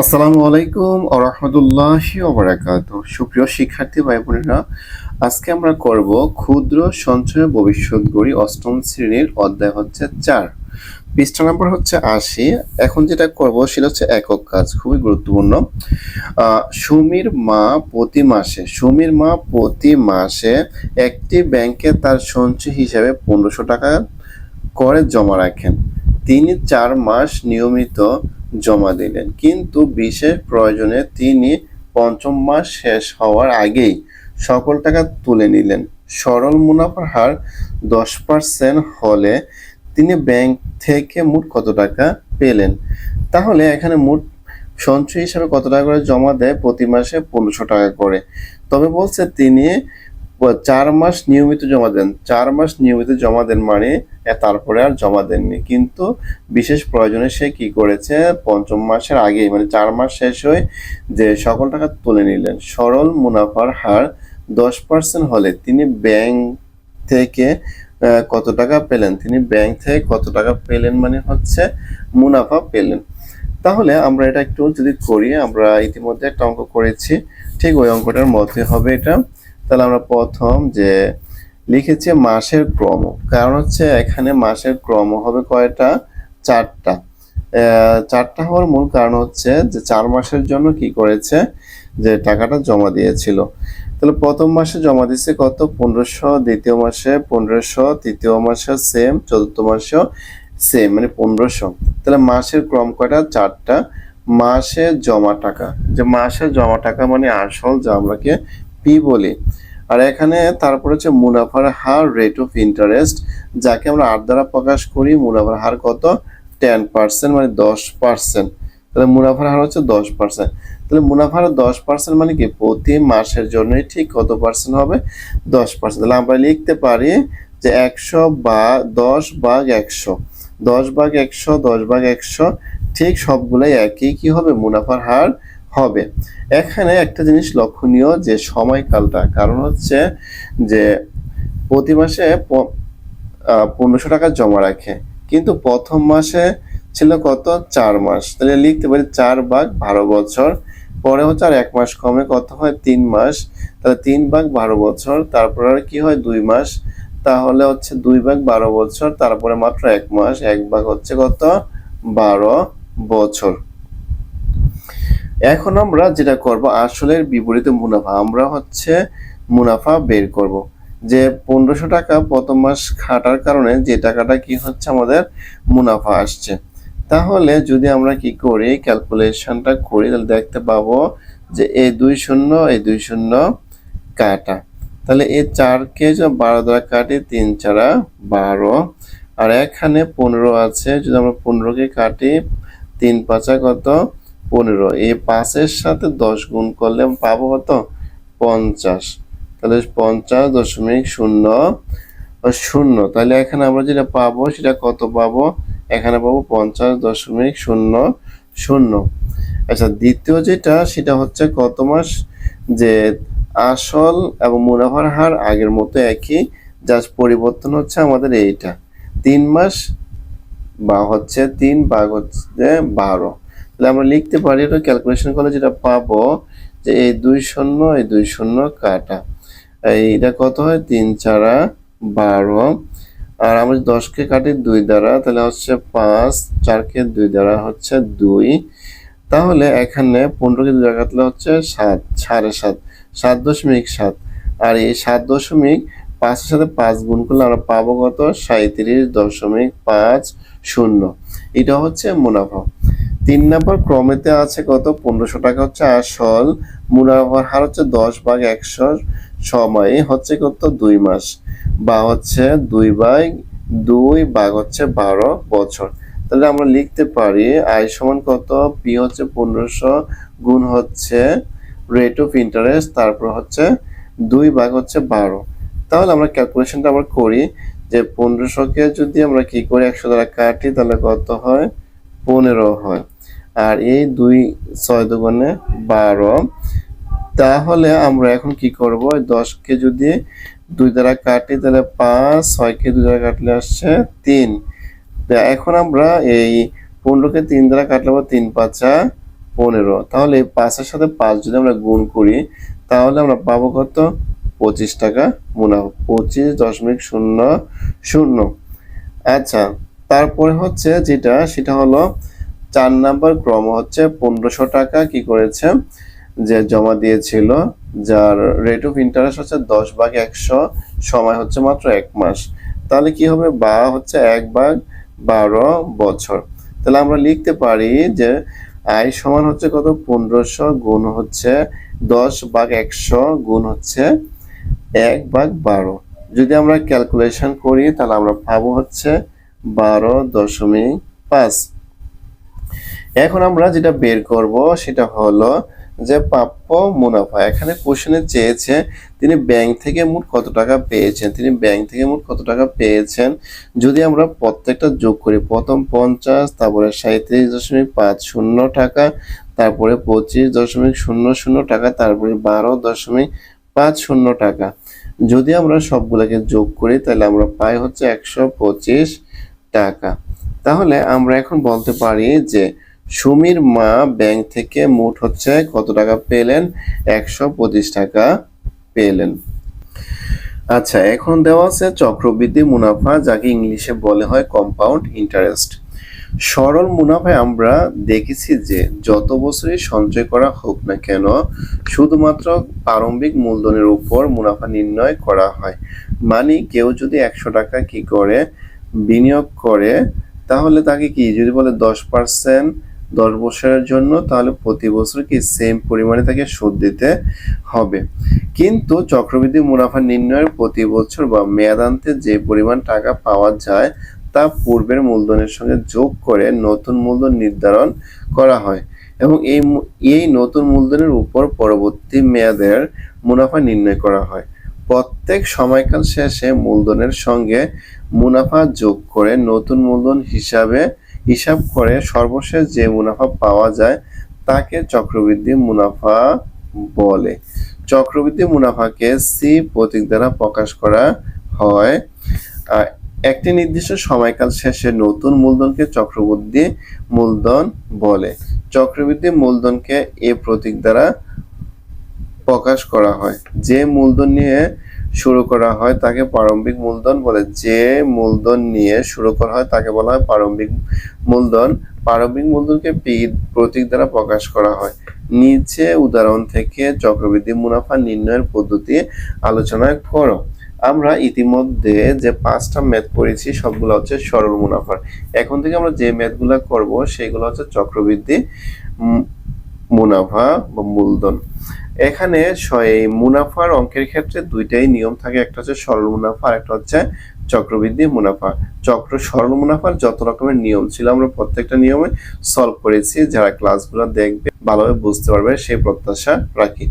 আসসালামু আলাইকুম ও রহমতুল্লাহি ওবরাকাত সুপ্রিয় শিক্ষার্থী ভাই বোনেরা আজকে আমরা করব ক্ষুদ্র সঞ্চয় ভবিষ্যৎ গড়ি অষ্টম শ্রেণির অধ্যায় হচ্ছে চার। পৃষ্ঠা নাম্বার হচ্ছে আশি। এখন যেটা করব সেটা হচ্ছে একক কাজ, খুবই গুরুত্বপূর্ণ। সুমির মা প্রতি মাসে, সুমির মা প্রতি মাসে একটি ব্যাংকে তার সঞ্চয় হিসাবে পনেরোশো টাকা করে জমা রাখেন। তিনি চার মাস নিয়মিত জমা দিলেন। কিন্তু বিশেষ প্রয়োজনে তিনি পঞ্চম মাস শেষ হওয়ার আগেই সকল টাকা তুলে নিলেন। সরল মুনাফার হার দশ পার্সেন্ট হলে তিনি ব্যাংক থেকে মোট কত টাকা পেলেন? তাহলে এখানে মোট সঞ্চয় হিসাবে কত টাকা করে জমা দেয়? প্রতি মাসে পনেরোশো টাকা করে। তবে বলছে তিনি চার মাস নিয়মিত জমা দেন। চার মাস নিয়মিত জমা দেন মানে তারপরে আর জমা দেননি। কিন্তু বিশেষ প্রয়োজনে সে কি করেছে? পঞ্চম মাসের আগেই মানে চার মাস শেষ হয়ে যে সকল টাকা তুলে নিলেন। সরল মুনাফার হার দশ পার্সেন্ট হলে তিনি ব্যাংক থেকে কত টাকা পেলেন? তিনি ব্যাংক থেকে কত টাকা পেলেন মানে হচ্ছে মুনাফা পেলেন। তাহলে আমরা এটা একটু যদি করি, আমরা ইতিমধ্যে একটা অঙ্ক করেছি। ঠিক ওই অঙ্কটার মধ্যে হবে এটা। তাহলে আমরা প্রথম যে লিখেছি মাসের ক্রম। কারণ হচ্ছে এখানে মাসের ক্রম হবে কয়টা? চারটা। চারটা হওয়ার মূল কারণ হচ্ছে যে চার মাসের জন্য কি করেছে? যে টাকাটা জমা দিয়েছিল। তাহলে প্রথম মাসে জমা দিচ্ছে কত? পনেরোশো, দ্বিতীয় মাসে পনেরোশো, তৃতীয় মাসে সেম চতুর্থ মাসেও সেম মানে পনেরোশো। তাহলে মাসের ক্রম কয়টা? চারটা। মাসে জমা টাকা। যে মাসে জমা টাকা মানে আসল যা আমরাকে পি বলি। আর এখানে তারপরে হচ্ছে মুনাফার হার রেট অফ ইন্টারেস্ট যাকে আমরা আর দ্বারা প্রকাশ করি, মুনাফার হার কত? টেন পার্সেন্ট মানে দশ পার্সেন্ট তাহলে মুনাফার হার হচ্ছে দশ পার্সেন্ট তাহলে মুনাফার দশ পার্সেন্ট মানে কি? প্রতি মাসের জন্যই ঠিক কত পার্সেন্ট হবে? দশ পার্সেন্ট তাহলে আমরা লিখতে পারি যে একশো বা দশ ভাগ একশো। দশ ভাগ একশো, দশ ভাগ একশো, ঠিক সবগুলাই একই। কি হবে? মুনাফার হার হবে। এখানে একটা জিনিস লক্ষণীয় যে সময়কালটা, কারণ হচ্ছে যে প্রতি মাসে পনেরোশো টাকা জমা রাখে। কিন্তু প্রথম মাসে ছিল কত? চার মাস। তাহলে লিখতে পারি চার ভাগ বারো বছর, পরে হচ্ছে আর এক মাস কমে কত হয়? তিন মাস। তাহলে তিন ভাগ বারো বছর, তারপর আর কি হয়? দুই মাস। তাহলে হচ্ছে দুই ভাগ বারো বছর, তারপরে মাত্র এক মাস। এক ভাগ হচ্ছে কত? বারো বছর। এখন আমরা যেটা করব, আসলের বিপরীত মুনাফা, আমরা হচ্ছে মুনাফা বের করব। যে পনেরোশো টাকা প্রথম মাস খাটার কারণে যে টাকাটা কি হচ্ছে, আমাদের মুনাফা আসছে। তাহলে যদি আমরা কি করি ক্যালকুলেশনটা করি, তাহলে দেখতে পাবো যে এই দুই শূন্য এই দুই শূন্য কাটা। তাহলে এই চারকে বারো দ্বারা কাটি, তিন চারা বারো। আর এখানে পনেরো আছে, যদি আমরা পনেরোকে কাটি, তিন পাঁচা কত? পনেরো। এই পাঁচের সাথে দশ গুণ করলে পাবো কত? পঞ্চাশ। তাহলে পঞ্চাশ দশমিক শূন্য শূন্য। তাহলে এখানে আমরা যেটা পাবো, সেটা কত পাবো? এখানে পাবো পঞ্চাশ দশমিক শূন্য শূন্য। আচ্ছা দ্বিতীয় যেটা, সেটা হচ্ছে কত মাস? যে আসল এবং মুনাফার হার আগের মতো একই জাস্ট পরিবর্তন হচ্ছে আমাদের এইটা। তিন মাস বা হচ্ছে তিন ভাগ হচ্ছে বারো। তাহলে আমরা লিখতে পারি এটা ক্যালকুলেশন করলে যেটা পাবো যে এই দুই শূন্য, এই দুই শূন্য কাটা। এইটা কত হয়? তিন চারা বারো। আর আমরা দশকে কাটি দুই দ্বারা, তাহলে হচ্ছে পাঁচ, চারকে দুই দ্বারা হচ্ছে দুই। তাহলে এখানে পনেরোকে দুই দ্বারা কাটলে হচ্ছে সাত, সাড়ে সাত সাত দশমিক সাত। আর এই সাত দশমিক পাঁচের সাথে পাঁচ গুণ করলে আমরা পাবো কত? সাঁত্রিশ দশমিক পাঁচ শূন্য। এটা হচ্ছে মুনাফা। তিন নাম্বার ক্রমেতে আছে কত? পনেরোশো টাকা হচ্ছে আসল। মুনাফার হার হচ্ছে দশ ভাগ একশো সময়ে হচ্ছে কত? দুই মাস। বা হচ্ছে দুই ভাগ দুই ভাগ হচ্ছে বারো বছর। তাহলে আমরা লিখতে পারি আই সমান কত? পি হচ্ছে পনেরোশো গুণ হচ্ছে রেট অফ ইন্টারেস্ট তারপর হচ্ছে দুই ভাগ হচ্ছে বারো। তাহলে আমরা ক্যালকুলেশনটা আমরা করি যে পনেরোশোকে যদি আমরা কি করি? একশো দ্বারা কাটি তাহলে কত হয়? পনেরো হয়। আর এই দুই ছয় দুগুণে বারো। তাহলে আমরা এখন কি করব? দশকে যদি দুই দ্বারা কাটি, তাহলে পাঁচ, ছয়কে দুই দ্বারা কাটলে আসছে তিন। এখন আমরা এই পনেরোকে তিন দ্বারা কাটলে তিন পাঁচা পনেরো। তাহলে এই পাঁচের সাথে পাঁচ যদি আমরা গুণ করি, তাহলে আমরা পাবো কত? পঁচিশ টাকা মুনাফা পঁচিশ দশমিক শূন্য শূন্য। আচ্ছা তারপরে হচ্ছে যেটা, সেটা হলো চার নাম্বার ক্রম হচ্ছে পনেরোশো টাকা কি করেছে? যে জমা দিয়েছিল, যার রেট অফ ইন্টারেস্ট হচ্ছে দশ ভাগ একশো, সময় হচ্ছে মাত্র এক মাস। তাহলে কি হবে? বা হচ্ছে এক ভাগ বারো বছর। তাহলে আমরা লিখতে পারি যে আয় সমান হচ্ছে কত? পনেরোশো গুণ হচ্ছে দশ ভাগ একশো গুণ হচ্ছে এক ভাগ বারো। যদি আমরা ক্যালকুলেশন করি, তাহলে আমরা পাবো হচ্ছে বারো দশমিক পাঁচ। এখন আমরা যেটা বের করব, সেটা হলো যে প্রাপ্য মুনাফা। এখানে কোশ্চেনে চেয়েছে, তিনি ব্যাংক থেকে মোট কত টাকা পেয়েছেন? তিনি ব্যাংক থেকে মোট কত টাকা পেয়েছেন? যদি আমরা প্রত্যেকটা যোগ করি, প্রথম পঞ্চাশ, তারপরে সাঁত্রিশ দশমিক পাঁচ শূন্য টাকা, তারপরে পঁচিশ দশমিক শূন্য শূন্য টাকা, তারপরে বারো দশমিক পাঁচ শূন্য টাকা। যদি আমরা সবগুলোকে যোগ করি, তাহলে আমরা পাই হচ্ছে একশো পঁচিশ টাকা। তাহলে আমরা এখন বলতে পারি যে সুমির মা ব্যাংক থেকে মোট হচ্ছে কত টাকা পেলেন? একশো পঁচিশ টাকা পেলেন। আচ্ছা এখন দেওয়া আছে চক্রবৃদ্ধি মুনাফা, যাকে ইংলিশে বলে হয় কম্পাউন্ড ইন্টারেস্ট সরল মুনাফায় আমরা দেখেছি যে যত বছরই সঞ্চয় করা হোক না কেন, শুধুমাত্র প্রারম্ভিক মূলধনের উপর মুনাফা নির্ণয় করা হয়। মানে কেউ যদি একশো টাকা কি করে, বিনিয়োগ করে, তাহলে তাকে কি, যদি বলে দশ পার্সেন্ট দশ বছরের জন্য, তাহলে প্রতি বছর কি সেম পরিমাণে তাকে সুদ দিতে হবে। কিন্তু চক্রবৃদ্ধি মুনাফা নির্ণয়ের প্রতি বছর বা মেয়াদান্তে যে পরিমাণ টাকা পাওয়া যায়, তা পূর্বের মূলধনের সঙ্গে যোগ করে নতুন মূলধন নির্ধারণ করা হয় এবং এই এই নতুন মূলধনের উপর পরবর্তী মেয়াদের মুনাফা নির্ণয় করা হয়। প্রত্যেক সময়কাল শেষে মূলধনের সঙ্গে মুনাফা যোগ করে নতুন মূলধন হিসাবে হিসাব করে সর্বশেষ যে মুনাফা পাওয়া যায়, তাকে চক্রবৃদ্ধি মুনাফা বলে। চক্রবৃদ্ধি মুনাফাকে সি প্রতীক দ্বারা প্রকাশ করা হয়। একটি নির্দিষ্ট সময়কাল শেষে নতুন মূলধনকে চক্রবৃদ্ধি মূলধন বলে। চক্রবৃদ্ধি মূলধনকে এ প্রতীক দ্বারা প্রকাশ করা হয়। যে মূলধন নিয়ে শুরু করা হয় তাকে প্রারম্ভিক মূলধন বলে। যে মূলধন নিয়ে শুরু করা হয় তাকে বলা হয় প্রারম্ভিক মূলধন। প্রারম্ভিক মূলধনকে পি প্রতীক দ্বারা প্রকাশ করা হয়। নিচে উদাহরণ থেকে চক্রবৃদ্ধি, মুনাফা নির্ণয়ের পদ্ধতি আলোচনা করো। আমরা ইতিমধ্যে যে পাঁচটা ম্যাথ করেছি সবগুলো হচ্ছে সরল মুনাফার। এখন থেকে আমরা যে ম্যাথগুলো করব, সেগুলো হচ্ছে চক্রবৃদ্ধি মুনাফা বা মূলধন। এখানে এই মুনাফার অঙ্কের ক্ষেত্রে দুইটাই নিয়ম থাকে। একটা হচ্ছে সরল মুনাফা, আর একটা হচ্ছে চক্রবৃদ্ধি মুনাফা। চক্র সরল মুনাফার যত রকমের নিয়ম ছিল আমরা প্রত্যেকটা নিয়মে সলভ করেছি। যারা ক্লাসগুলো দেখবে, ভালোভাবে বুঝতে পারবে, সেই প্রত্যাশা রাখি।